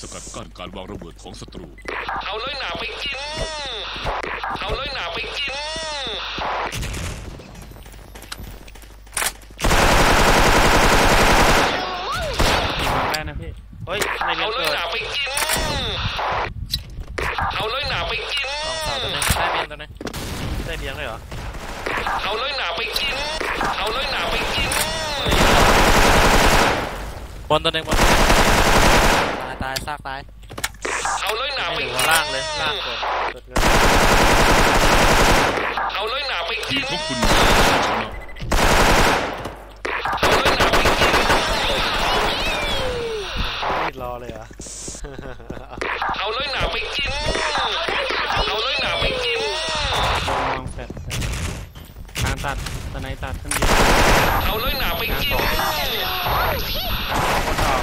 สกัดกั้นการวางระเบิดของศัตรู เอาเลยหนาไปกิน เอาเลยหนาไปกินยิงวางได้นะพี่ เฮ้ยในเรียเอานเลยเกิดหนาไปกิน เอาเลยหนาไปกิน สองเสาตัวนึงได้เมียนตัวนึงได้เลี้ยงเลยเหรอเอาเลยหนาไปกิน เอาเลยหนาไปกินบนตัวนึงบนตาย ตายซากตายเอาเลยหนาไปไม่กิรู้นว่าล่างเลยล่างกดกดเงินเอาเลยหนาไปทีกิมนของคุณได้รับชัยชนะเอาเลยหนาไปกินรีดรอเลยเหรอ เอาเลยหนาไปกินเอาเลยหนาไปกินลองมองแฟดแฟดทางตัดตะไนตัดขึ้นดีเอาเลยหนาไปกิน คนออก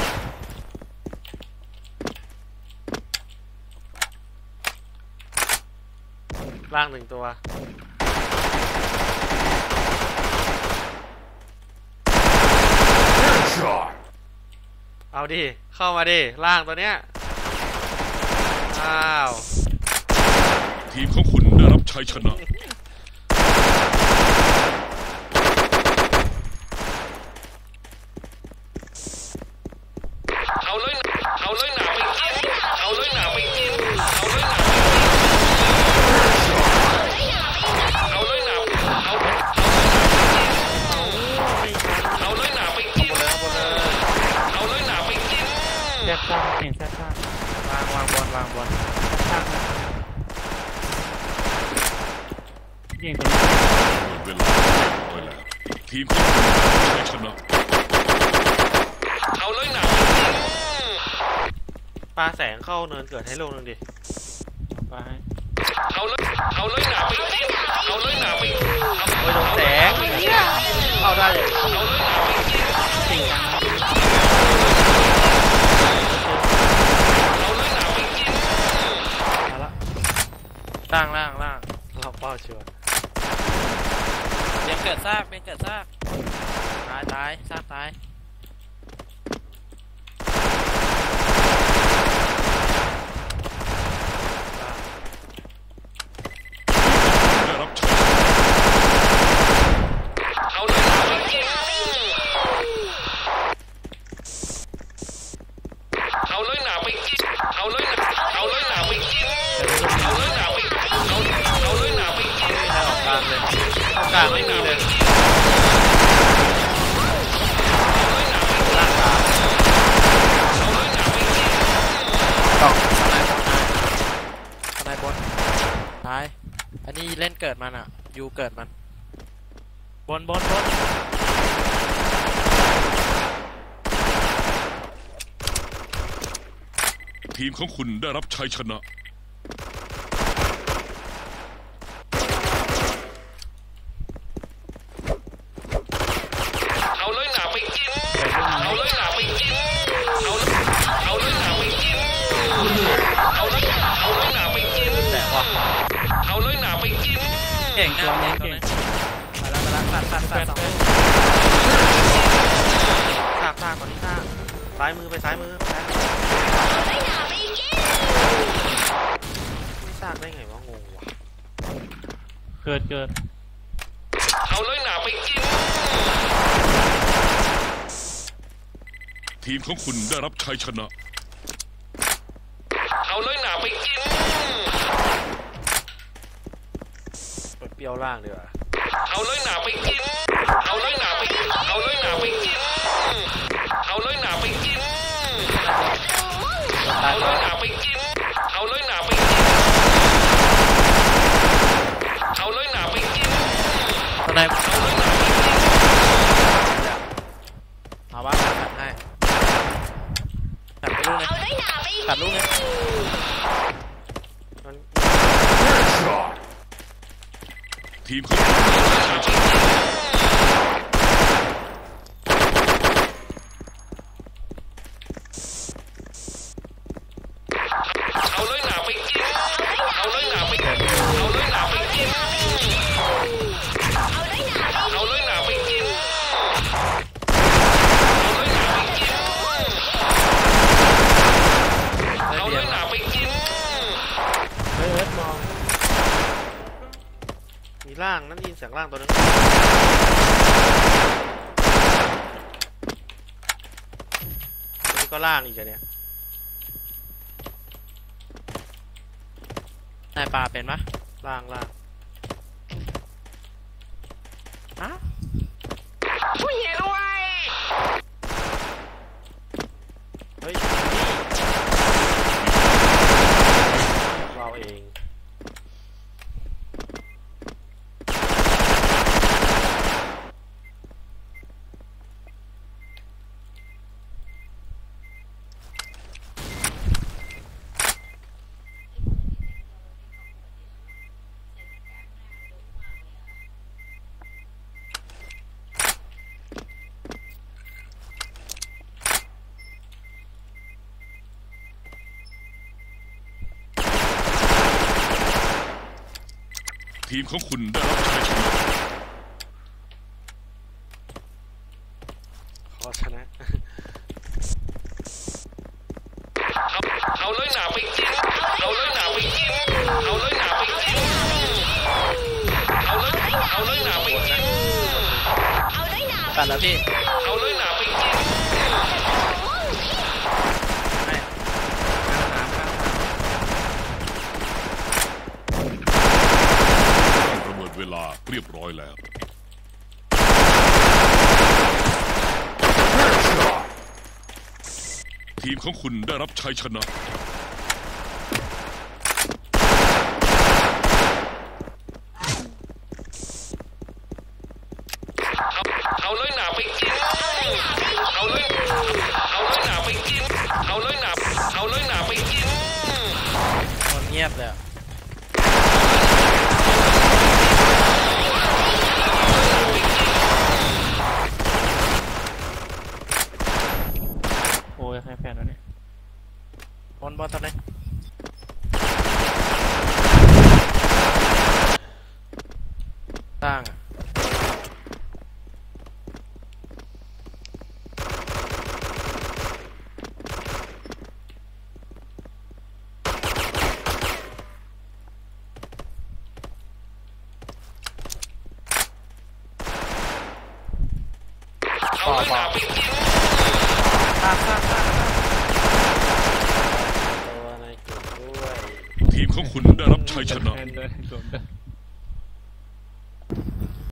ล่างหนึ่งตัว เอาดิ เข้ามาดิ ล่างตัวเนี้ย อ้าว ทีมของคุณได้รับชัยชนะ เอาเลยเอาเลยหนาไปกิน เอาเลยหนาไปกิน เอาเลยหนาไปกิน เอาเลยหนาเอาเอาเลยหนาไปกิน เลยครับบนเลย เอาเลยหนาไปกิน แทบซ่ากเห็นแทบซ่าก วางวางบนวางบน แทบซ่ากนะยิงตรงนี้ เวลาไปแล้ว ทีมของคุณได้รับชัยชนะเอาเลยหนาไปกินปลาแสงเข้าเนินเกิดให้ลูกหนึงดิไปให้เอาเลยเอาเลยหนาไปกินเอาเลยหนาไปกินโอ้ยโดนแสงเข้าได้เลย เอาเลยหนาไปกิน สิ่งกัน เอาเลยหนาไปกิน มาละล่างล่างล่างเราเป้าชัวร์เบียงเกิดซากเบียงเกิดซาก ตายตายซากตาย เล่นเกิดมันอะ ยูเกิดมัน บนบนบนทีมของคุณได้รับชัยชนะ เก่งตัวนี้เก่งมาแล้วมาแล้วตัดตัดตัดสองซากซากก่อนนี้ซากซ้ายมือไปซ้ายมือซ้ายมือไม่ซากได้ไงวะงงว่ะเกิดเกิดเอาเลยหนาไปกิน ทีมของคุณได้รับชัยชนะ เอาเลยหนาไปกิน เปิดเปรี้ยวล่างดีกว่าเอาเลยหนาไปกิน ที เสียงล่างตัวนึงตัวนี้ก็ล่างอีกอะเนี่ยนายปลาเป็นปะล่างล่างอ้าว ช่วยเฮียด้วย เฮ้ยเราเอง ทีมของคุณได้รับชัยชนะขอชนะเอาเลยหนาไปกินเอาเลยหนาไปกินเอาเลยหนาไปกินเอาเลยเอาเลยหนาไปกินตัดแล้วพี่เอาเลยหนาไปกิน ไม่ น้ำข้าง ประ เมินเวลาเรียบร้อยแล้ว ทีมของคุณได้รับชัยชนะเอาเอาเลยหนาไปกิน เอาเลย เอาเลยหนาไปกิน เอาเลยหนาเอาเลยหนาไปกิน คนเงียบเลยอะ โอ้ยใครแฟนวะเนี่ย บอลบอลทำไรตั้งอะเปล่าเปล่าตั้งตั้งตั้งตัวในกลุ่ มของคุณได้รับชัยชนะ